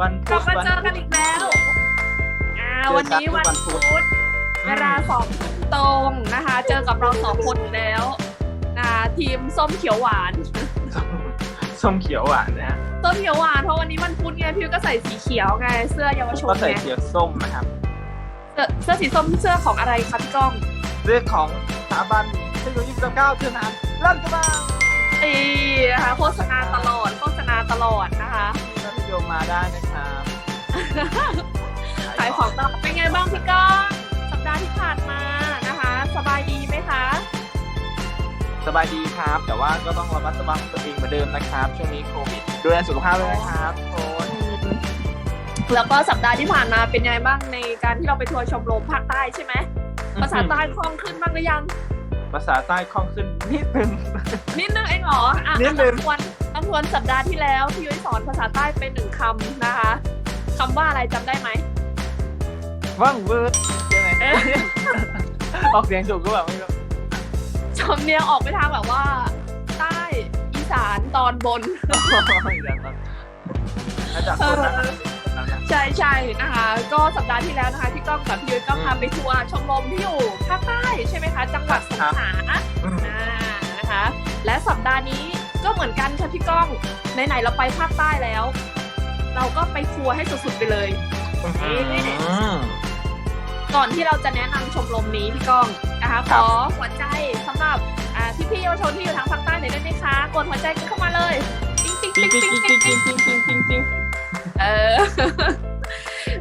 วันกพุลับธมาวันเจอกันอีกแล้วอ่าวันนี้วันพุธเวลาสองทุ่มตรงนะคะ เจอกับเราสองคนอีกแล้วนะคะทีมส้มเขียวหวานส้มส้มเขียวหวานนะฮะส้มเขียวหวานเพราะวันนี้วันพุธไงพี่ก็ใส่สีเขียวไง เสื้อเยาวชนก็ใส่ไงเขียวส้มนะครับเสื้อเสื้อสีส้มเสื้อของอะไรคะพี่ก้องเรื่องของสถาบันเทคโนโลยีก้าวเทือนานลั่นกระบังนี่นะคะโฆษณาตลอดโฆษณาตลอดนะคะ ที่มัธยมมาได้นะครับขายของตลอดเป็นไงบ้างพี่ก้องสัปดาห์ที่ผ่านมานะคะ สบายดีไหมคะ สบายดีครับ แต่ว่าก็ต้องระมัดระวังตัวเองเหมือนเดิมนะครับ ช่วงนี้โควิดดูแลสุขภาพด้วยนะครับทุกคนแล้วก็สัปดาห์ที่ผ่านมาเป็นไงบ้างในการที่เราไปทัวร์ชมรมภาคใต้ใช่ไหมภาษาใต้คล่องขึ้นบ้างหรือยัง ภาษาใต้คล่องขึ้นนิดนึงนิดนึงเองเหรออะนิดนึงต้องทวนต้อง ทวนสัปดาห์ที่แล้วพี่ยุ้ยสอนภาษาใต้เป็นหนึ่งคำนะคะคำว่าอะไรจำได้ไหมว่างเวิร์ดใช่ไหมเอ๊ะออกเสียงถูกก็แบบไม่รู้จำเนียงออกไปทางแบบว่า ใต้อีสานตอนบนน่าจะคนนั้นนะคนนั้นนะใช่ใช่นะคะ ก็สัปดาห์ที่แล้วนะคะพี่ก้องกับพี่ยุ้ยก็อืมพาไปทัวร์ชมรมที่อยู่ภาคใต้ใช่ไหมคะ จังหวัดสงขลาอืมอ่านะคะ และสัปดาห์นี้ก็ เหมือนกันค่ะพี่ก้องไหนๆเราไปภาคใต้แล้ว เราก็ไปทัวร์ให้สุดๆไปเลยอืมก่อนที่เราจะแนะนำชมรมนี้พี่ก้องนะคะขครับอหัวใจสำหรับอ่าพี่ๆเยาวชนที่อยู่ทางภาคใต้หน่อยได้ไหมคะกดหัวใจกันเข้ามาเลยปิ๊งปิ๊งจริปิ๊งงจริงปิ๊งจริปิ๊งงจริงจริงจริงจริงจริงเออ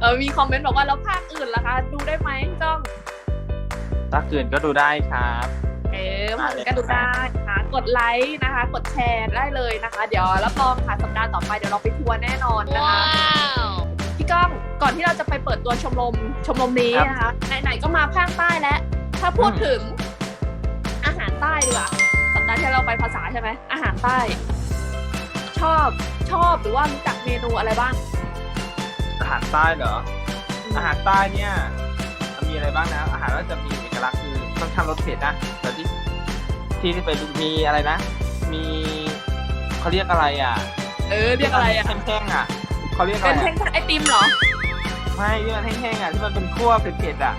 เออมีคอมเมนต์บอกว่าแล้วภาคอื่นล่ะคะ ดูได้ไหมพี่ก้องถ้าเกินก็ดูได้ครับ เออผ่านกันดูได้นะคะกดไลค์นะคะ กดแชร์ได้เลยนะคะ เดี๋ยวรับรองค่ะสัปดาห์ต่อไปเดี๋ยวเราไปทัวร์แน่นอนนะคะพี่ก้องก่อนที่เราจะไปเปิดตัวชมรมชมรมนี้นะคะไหนๆก็มาภาคใต้แล้วถ้าพูดถึงอาหารใต้ดีกว่าสัปดาห์ที่เราไปภาษาใช่ไหมอาหารใต้ ชอบชอบหรือว่ารู้จักเมนูอะไรบ้างอาหารใต้เหรออาหารใต้เนี่ยมันมีอะไรบ้างนะอาหารก็จะมี เอกลักษณ์คือค่อนข้างรสเผ็ดนะแต่ที่ที่ที่ไปดูมีอะไรนะ มีเขาเรียกอะไรอะเออเรียกอะไรอะแห้งๆอะเขาเรียกอะเป็ไรนแท่อะงไอติมเหรอไม่ที่มันแห้งๆอะที่มันเป็นคั่วเผ็ดๆอะ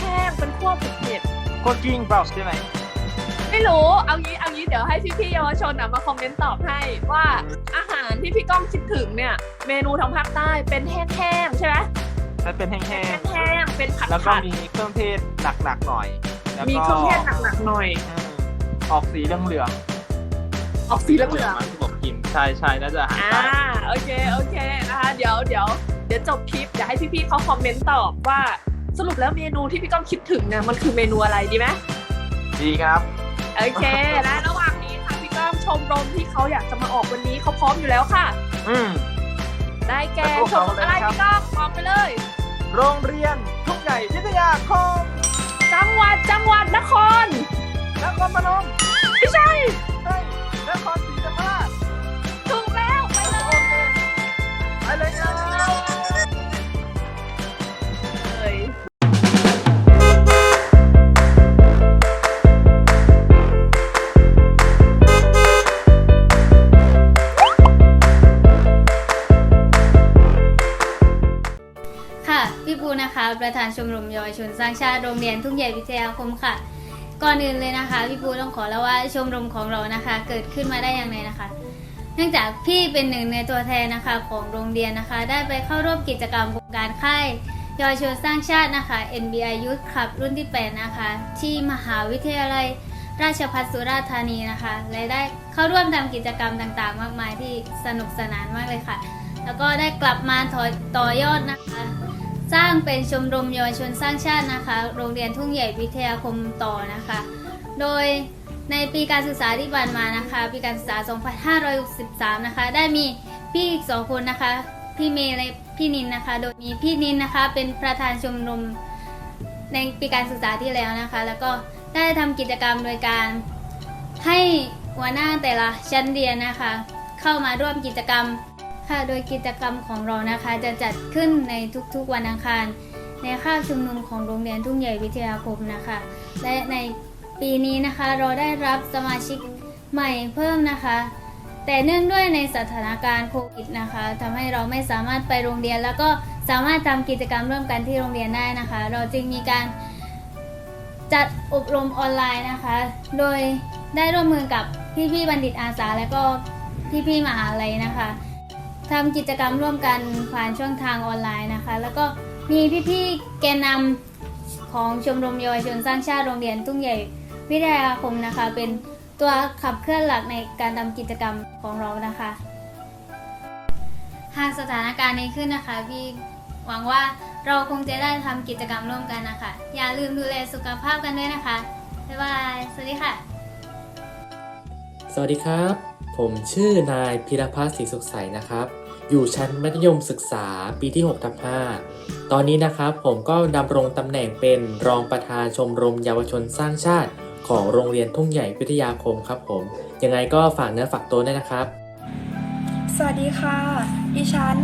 แห้งๆเป็นขั้วเผ็ดๆคั่วกลิ้งเปล่าใช่ไหมไม่รู้เอางี้เอางี้เดี๋ยวให้พี่ๆเยาวชนอะมาคอมเมนต์ตอบให้ว่าอาหารที่พี่ก้องคิดถึงเนี่ย เมนูทางภาคใต้เป็นแห้งๆใช่ไหมมันเป็นแห้งแห้งๆ เป็นผัดๆแล้วก็ผัดมีเครื่องเทศหนักๆหน่อยแล้วก็มีเครื่องเทศหนักๆหน่อย อืมออกสีเหลืองๆออกสีเหลืองๆที่ผมกินใช่ใช่น่าจะอาหารอ่าใต้โอเคโอเคนะคะเดี๋ยวเดี๋ยวเดี๋ยวจบคลิปเดี๋ยวให้พี่ๆเขาคอมเมนต์ตอบว่าสรุปแล้วเมนูที่พี่ก้องคิดถึงเนี่ยมันคือเมนูอะไรดีไหมดีครับ โอเคและระหว่างนี้ทางพี่ก้องชมรมที่เขาอยากจะมาออกวันนี้เขาพร้อมอยู่แล้วค่ะ อืม ได้แก่แล้วพวกชมเขารมอะไรเลยครับพี่ก้องบอกไปเลย โรงเรียนทุ่ง ใหญ่วิทยาคม จังหวัดจังหวัดนคร นครพนมไม่ใช่ ประธานชมรมเยาวชนสร้างชาติโรงเรียนทุ่งใหญ่วิทยาคมค่ะ ก่อนอื่นเลยนะคะ พี่ปูต้องขอแล้วว่าชมรมของเรานะคะ เกิดขึ้นมาได้อย่างไรนะคะ เนื่องจากพี่เป็นหนึ่งในตัวแทนนะคะของโรงเรียนนะคะ ได้ไปเข้าร่วมกิจกรรมโครงการค่ายเยาวชนสร้างชาตินะคะ NBI Youth Club รุ่นที่ 8 นะคะ ที่มหาวิทยาลัยราชภัฏสุราษฎร์ธานีนะคะและได้เข้าร่วมทำกิจกรรมต่างๆ มากมายที่สนุกสนานมากเลยค่ะ แล้วก็ได้กลับมาถอยต่อยอดนะคะ สร้างเป็นชมรมเยาวชนสร้างชาตินะคะ โรงเรียนทุ่งใหญ่วิทยาคมต่อนะคะ โดยในปีการศึกษาที่ผ่านมานะคะ ปีการศึกษา 2563 นะคะ ได้มีพี่อีกสองคนนะคะ พี่เมย์และพี่นินนะคะ โดยมีพี่นินนะคะ เป็นประธานชมรมในปีการศึกษาที่แล้วนะคะ แล้วก็ได้ทำกิจกรรมโดยการให้หัวหน้าแต่ละชั้นเรียนนะคะ เข้ามาร่วมกิจกรรม ค่ะ โดยกิจกรรมของเรานะคะจะจัดขึ้นในทุกๆวันอังคาร ในคาบชุมนุมของโรงเรียนทุ่งใหญ่วิทยาคมนะคะ และในปีนี้นะคะเราได้รับสมาชิกใหม่เพิ่มนะคะ แต่เนื่องด้วยในสถานการณ์โควิดนะคะทำให้เราไม่สามารถไปโรงเรียน แล้วก็สามารถทำกิจกรรมร่วมกันที่โรงเรียนได้นะคะ เราจึงมีการจัดอบรมออนไลน์นะคะ โดยได้ร่วมมือกับพี่ๆบัณฑิตอาสาและก็พี่ๆมหาลัยนะคะ ทำกิจกรรมร่วมกันผ่านช่องทางออนไลน์นะคะ แล้วก็มีพี่ๆแกนนำของชมรมเยาวชนสร้างชาติโรงเรียนทุ่งใหญ่วิทยาคมนะคะ เป็นตัวขับเคลื่อนหลักในการทำกิจกรรมของเรานะคะ หากสถานการณ์นี้ขึ้นนะคะพี่หวังว่าเราคงจะได้ทำกิจกรรมร่วมกันนะคะ อย่าลืมดูแลสุขภาพกันด้วยนะคะ บ๊ายบาย สวัสดีค่ะ สวัสดีครับ ผมชื่อนายพิรพัฒน์ศรีสุขใสนะครับ อยู่ชั้นมัธยมศึกษาปีที่6ทับ5ตอนนี้นะครับผมก็ดำรงตำแหน่งเป็นรองประธานชมรมเยาวชนสร้างชาติ ของโรงเรียนทุ่งใหญ่วิทยาคมครับผม ยังไงก็ฝากเนื้อฝากตัวด้วยนะครับ สวัสดีค่ะ ดิฉัน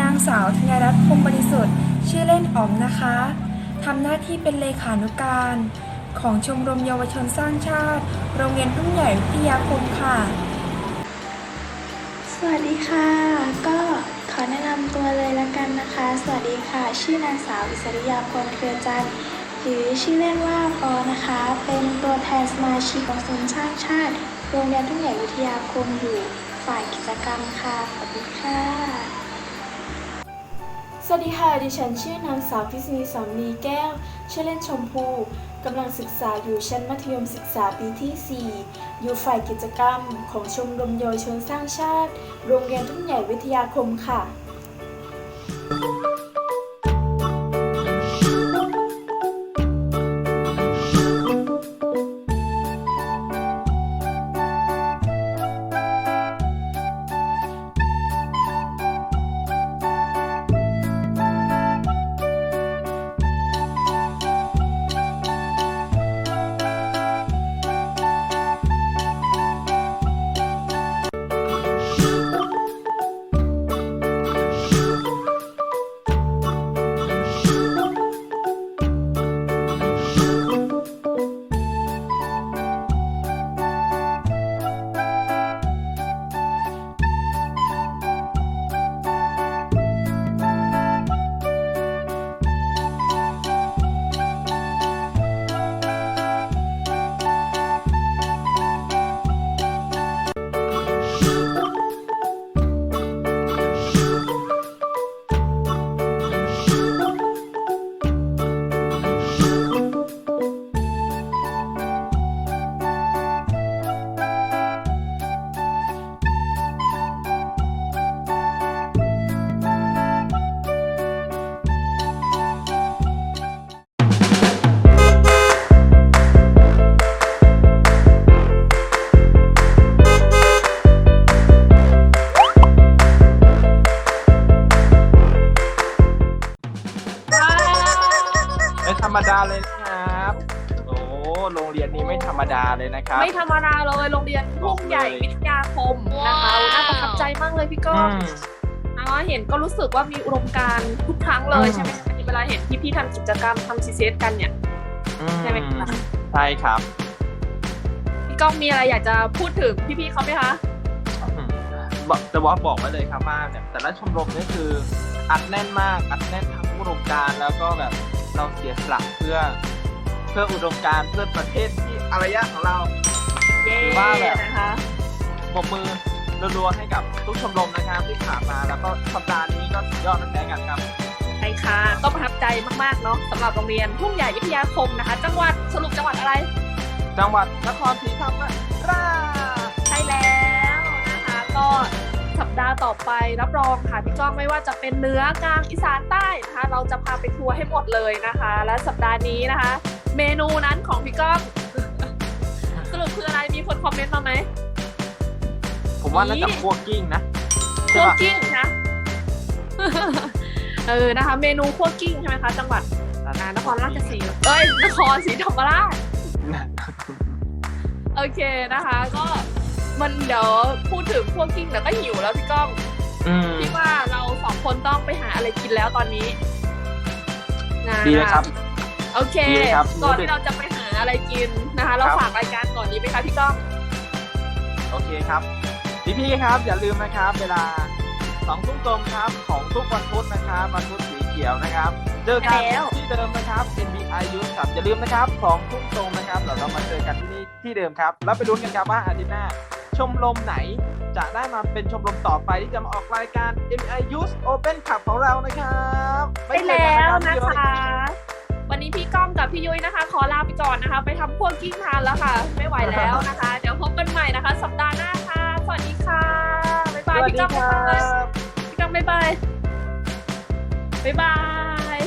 นางสาวธัญรัตน์พรหมบริสุทธิ์ ชื่อเล่นอ๋อมนะคะทำหน้าที่เป็นเลขานุการ ของชมรมเยาวชนสร้างชาติ โรงเรียนทุ่งใหญ่วิทยาคมค่ะ สวัสดีค่ะ ก็ขอแนะนำตัวเลยละกันนะคะ สวัสดีค่ะ ชื่อนางสาววิสริยาพรเครือจันทร์หรือชื่อเล่นว่าปอนะคะ เป็นตัวแทนสมาชิกของศูนย์สร้างชาติ โรงเรียนทุ่งใหญ่วิทยาคมอยู่ฝ่ายกิจกรรมค่ะ ขอบคุณค่ะ สวัสดีค่ะ ดิฉันชื่อนางสาวพิษณีสอนนีแก้ว ชื่อเล่นชมพูกำลังศึกษาอยู่ชั้นมัธยมศึกษาปีที่ 4 อยู่ฝ่ายกิจกรรม ของชมรมเยาวชนสร้างชาติ โรงเรียนทุ่งใหญ่วิทยาคมค่ะ โรงเรียนนี้ไม่ธรรมดาเลยนะครับ ไม่ธรรมดาเลยโรงเรียนทุ่งใหญ่วิทยาคมนะคะน่าประทับใจมากเลยพี่ก้อืองมนะเห็นก็รู้สึกว่ามีอุดมการณ์ทุกครั้งเลยอืมใช่ไหมคะเวลาเห็นพี่ๆทำกิจกรรมทำซีเซกันเนี่ยอืใช่ไหมคะใช่ครับพี่ก้องมีอะไรอยากจะพูดถึงพี่ๆเขาไหมคะอืมบอกจะบอกบอกไว้เลยครับว่าเนี่ยแต่ละชมรมนี่คืออัดแน่นมากอัดแน่นทั้งอุดมการณ์แล้วก็แบบเราเสียสละเพื่อเพื่ออุดมการณ์เพื่อประเทศที่อารยะของเรา เย้ถือว่าแบบนะคะปรบมือรัวๆให้กับทุกชมรมนะครับที่ผ่านมาแล้วก็สัปดาห์นี้ก็สุดยอดไม่แพ้กันครับใช่ค่ะก็ประทับใจมากๆเนาะสำหรับโรงเรียนทุ่งใหญ่วิทยาคมนะคะ จังหวัดสรุปจังหวัดอะไร จังหวัดนครศรีธรรมราชใช่แล้วนะคะ ก็สัปดาห์ต่อไปรับรองค่ะพี่ก้องไม่ว่าจะเป็นเหนือกลางอีสานใต้นะคะเราจะพาไปทัวร์ให้หมดเลยนะคะ และสัปดาห์นี้นะคะ เมนูนั้นของพี่ก้อง สรุปคืออะไรมีคนคอมเมนต์มาไหม ผมว่าน่าจะนี่คั่วกิ้งนะคั่ใช่วปะกิ้งนะ เออนะคะ เมนูคั่วกิ้งใช่ไหมคะ จังหวัดอ่านครราชสีมาเอ้ยนครศรีธรรมราชโอเคนะคะ ก็มันเดี๋ยวพูดถึงคั่วกิ้งเดี๋ยวก็หิวแล้วพี่ก้องอืมพี่ว่าเราสองคนต้องไปหาอะไรกินแล้วตอนนี้นะดีเลยครับ โอเค ดีเลยครับ ก่อนที่เราจะไปหาอะไรกินนะคะ เราครับฝากรายการก่อนดีไหมคะพี่ก้อง โอเคครับ พี่ๆครับอย่าลืมนะครับ เวลาสองทุ่มตรงครับของทุกวันพุธนะครับวันพุธสีเขียวนะครับ เจอกันแล้ว ที่เดิมนะครับ NBI Youth ครับอย่าลืมนะครับสองทุ่มตรงนะครับเราเรามาเจอกันที่นี่ที่เดิมครับ แล้วไปลุ้นกันครับว่าอาทิตย์หน้าชมรมไหนจะได้มาเป็นชมรมต่อไปที่จะมาออกรายการ NBI Youth Open Cup ของเรานะครับ ไปเจอแล้วกันะรับคะ วันนี้พี่ก้องกับพี่ยุ้ยนะคะ ขอลาไปก่อนนะคะ ไปทำพวกกิ้งทานแล้วค่ะ ไม่ไหวแล้วนะคะ เดี๋ยวพบกันใหม่นะคะ สัปดาห์หน้าค่ะ สวัสดีค่ะ บ๊ายสบายวัสพี่ดีก้องคบ๊ายรับายบพี่ก้องบ๊ายบายบ๊ายบาย